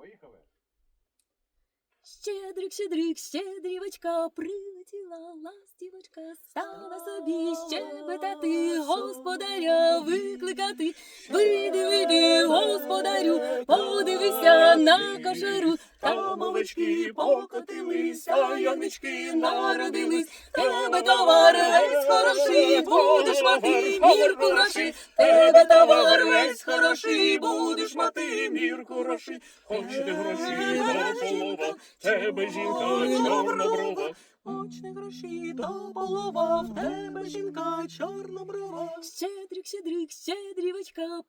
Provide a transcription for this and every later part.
Поїхали. Щедрик, щедрик, щедрівочка, прилетіла ластівочка, стала собі щебетати, господаря викликати. Вийди, вийди, господарю, подивися на кошару. Там овечки покотилися, янички народились. Тебе товар весь хороший, будеш мати мірку грошей. Тебе товар весь хороший, будеш мати мірку грошей. Хочете гроші до полова, тебе жінка чорноброва. Очне гроші до полова, в тебе жінка чорноброва. Щедрик, щедрик, щедрівочка,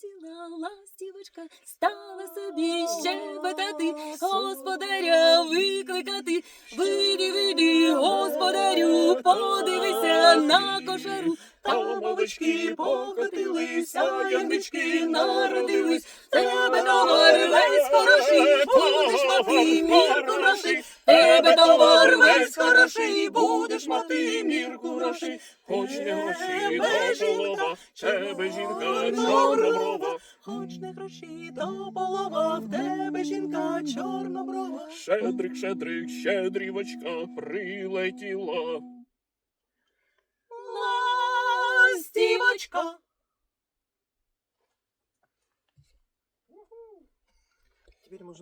прилетіла ластівочка, стала собі щебетати, господаря викликати. Вийди, вийди, господарю, подивися на кошару. Там овечки покотилися, янички народились. Тебе товар весь хороший, будеш мати мірку грошей. Тебе товар весь хороший, будеш мати мірку грошей. Хоч не гроші до полова, тебе жінка чорноброва. Хоч не гроші до полова, в тебе жінка чорноброва. Щедрик, щедрик, щедрівочка прилетіла. Ластівочка. Теперь можно